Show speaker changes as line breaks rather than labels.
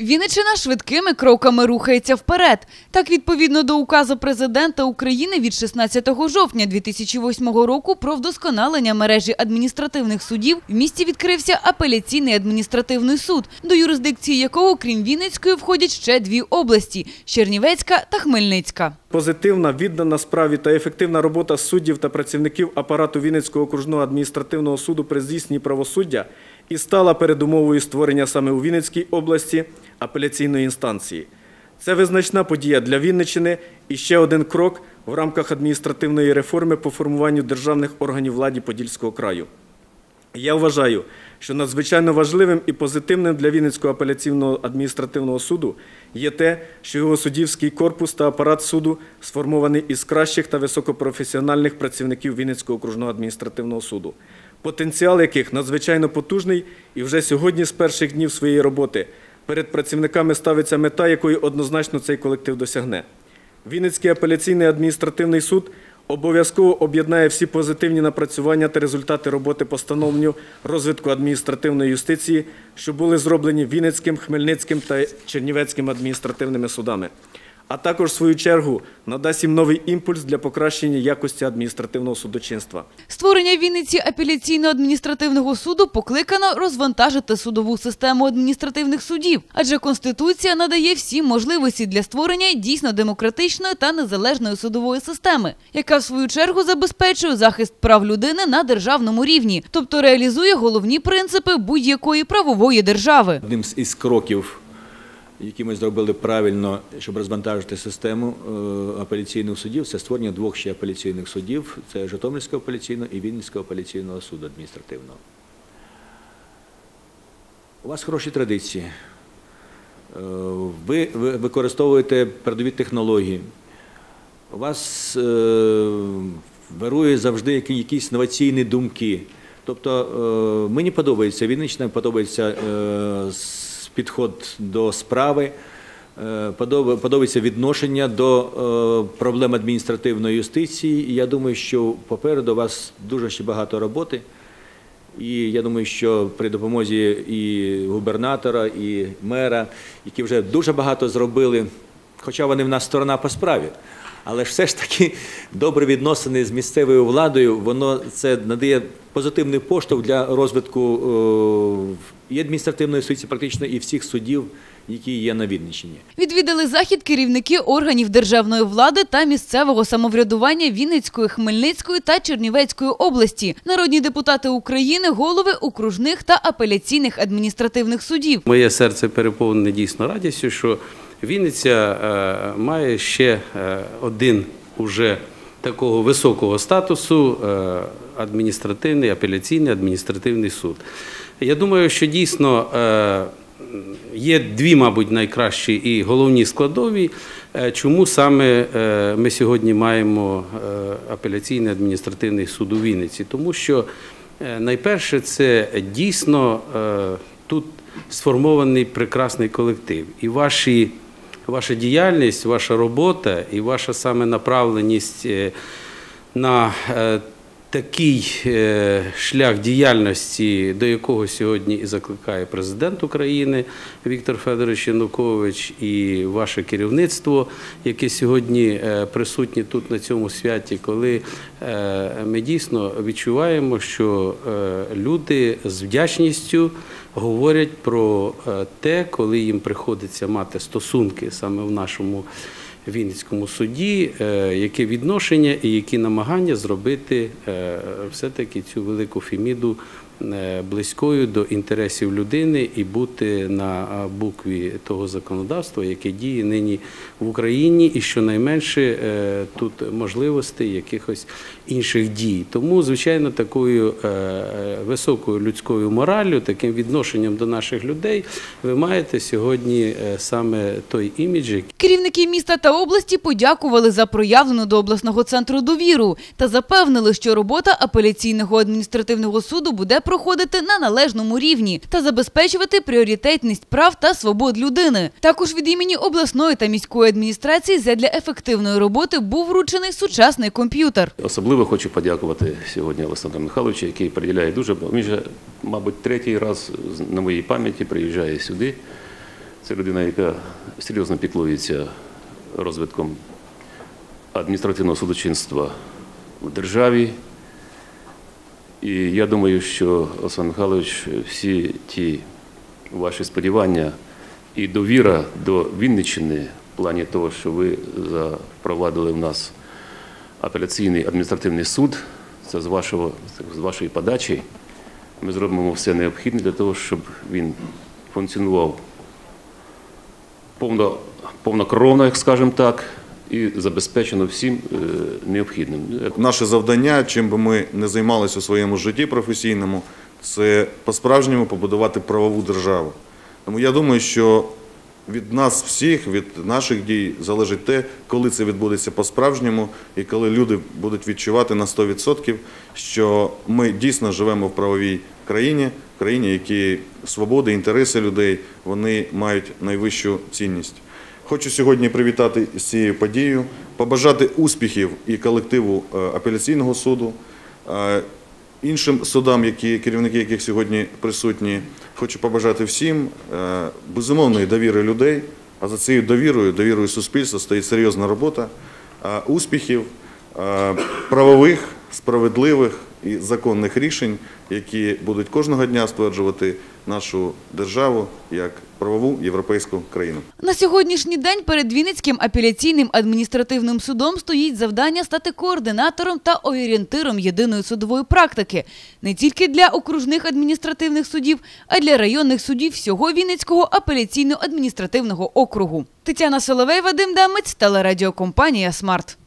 Вінниччина швидкими кроками рухається вперед. Так, відповідно до указу президента України від 16 жовтня 2008 року про вдосконалення мережі адміністративних судів в місті відкрився апеляційний адміністративний суд, до юрисдикції якого, крім Вінницької, входять ще дві області – Чернівецька та Хмельницька.
Позитивна, віддана справі та ефективна робота суддів та працівників апарату Вінницького окружного адміністративного суду при здійсненні правосуддя і стала передумовою створення саме у Вінницькій області апеляційної інстанції. Це визначна подія для Вінниччини і ще один крок в рамках адміністративної реформи по формуванню державних органів влади Подільського краю. Я вважаю, що надзвичайно важливим і позитивним для Вінницького апеляційного адміністративного суду є те, що його суддівський корпус та апарат суду сформований із кращих та високопрофесіональних працівників Вінницького окружного адміністративного суду, потенціал яких надзвичайно потужний і вже сьогодні з перших днів своєї роботи перед працівниками ставиться мета, якої однозначно цей колектив досягне. Вінницький апеляційний адміністративний суд обов'язково об'єднає всі позитивні напрацювання та результати роботи по становленню розвитку адміністративної юстиції, що були зроблені Вінницьким, Хмельницьким та Чернівецьким адміністративними судами. А також, в свою чергу, надасть їм новий імпульс для покращення якості адміністративного судочинства.
Створення в Вінниці апеляційного адміністративного суду покликано розвантажити судову систему адміністративних судів, адже Конституція надає всі можливості для створення дійсно демократичної та незалежної судової системи, яка в свою чергу забезпечує захист прав людини на державному рівні, тобто реалізує головні принципи будь-якої правової держави.
Одним з із кроків, які ми зробили правильно, щоб розвантажити систему е, апеляційних судів, це створення двох ще апеляційних судів: це Житомирського апеляційного і Вінницького апеляційного суду адміністративного. У вас хороші традиції. Е, Ви ви використовуєте передові технології. У вас е, вирує завжди якісь інноваційні думки. Тобто мені подобається Вінниччина, подобається підход до справи, е, подобається відношення до е, проблем адміністративної юстиції. І я думаю, що попереду у вас дуже ще багато роботи. І я думаю, що при допомозі і губернатора, і мера, які вже дуже багато зробили, хоча вони в нас сторона по справі, але ж все ж таки добре відносини з місцевою владою, воно це надає позитивний поштовх для розвитку е, і адміністративної юстиції, практично і всіх судів, які є на Вінниччині.
Відвідали захід керівники органів державної влади та місцевого самоврядування Вінницької, Хмельницької та Чернівецької області, народні депутати України, голови окружних та апеляційних адміністративних судів.
Моє серце переповнене дійсно радістю, що Вінниця е, має ще е, один уже такого високого статусу е, адміністративний, апеляційний адміністративний суд. Я думаю, що дійсно е, є дві, мабуть, найкращі і головні складові, е, чому саме е, ми сьогодні маємо апеляційний адміністративний суд у Вінниці. Тому що найперше це дійсно тут сформований прекрасний колектив. І ваші, ваша діяльність, ваша робота і ваша саме направленість на такий е, шлях діяльності, до якого сьогодні і закликає президент України Віктор Федорович Янукович, і ваше керівництво, яке сьогодні е, присутнє тут на цьому святі, коли е, ми дійсно відчуваємо, що люди з вдячністю говорять про те, коли їм приходиться мати стосунки саме в нашому. Вінницькому суді, е, яке відношення і які намагання зробити е, все-таки цю велику феміду близькою до інтересів людини і бути на е, букві того законодавства, яке діє нині в Україні, і щонайменше е, тут можливостей якихось інших дій. Тому, звичайно, такою е, е, високою людською мораллю, таким відношенням до наших людей, ви маєте сьогодні е, саме той імідж,
Керівники міста та області подякували за проявлену до обласного центру довіру та запевнили, що робота апеляційного адміністративного суду буде проходити на належному рівні та забезпечувати пріоритетність прав та свобод людини. Також від імені обласної та міської адміністрації задля ефективної роботи був вручений сучасний комп'ютер.
Особливо хочу подякувати сьогодні Олександру Михайловичу, який приділяє дуже. Він вже, мабуть, третій раз на моїй пам'яті приїжджає сюди Це людина, яка серйозно піклується розвитком адміністративного судочинства в державі. І я думаю, що Олександр Михайлович, всі ті ваші сподівання і довіра до Вінниччини в плані того, що ви запровадили в нас апеляційний адміністративний суд, це з, вашого, з вашої подачі. Ми зробимо все необхідне для того, щоб він функціонував повно, повнокровно, як скажемо так, і забезпечено всім е, необхідним.
Наше завдання, чим би ми не займалися у своєму житті професійному, це по-справжньому побудувати правову державу. Тому я думаю, що від нас всіх, від наших дій залежить те, коли це відбудеться по-справжньому, і коли люди будуть відчувати на 100%, що ми дійсно живемо в правовій країні, в країні, в якій свобода, інтереси людей вони мають найвищу цінність. Хочу сьогодні привітати з цією подією, побажати успіхів і колективу е, апеляційного суду, е, іншим судам, керівники яких сьогодні присутні. Хочу побажати всім е, безумовної довіри людей, а за цією довірою, довірою суспільства стоїть серйозна робота, успіхів, правових, справедливих і законних рішень, які будуть кожного дня стверджувати нашу державу як правову європейську країну.
На сьогоднішній день перед Вінницьким апеляційним адміністративним судом стоїть завдання стати координатором та орієнтиром єдиної судової практики не тільки для окружних адміністративних судів, а й для районних судів всього Вінницького апеляційно-адміністративного округу. Тетяна Соловей, Вадим Дамець, телерадіокомпанія Смарт.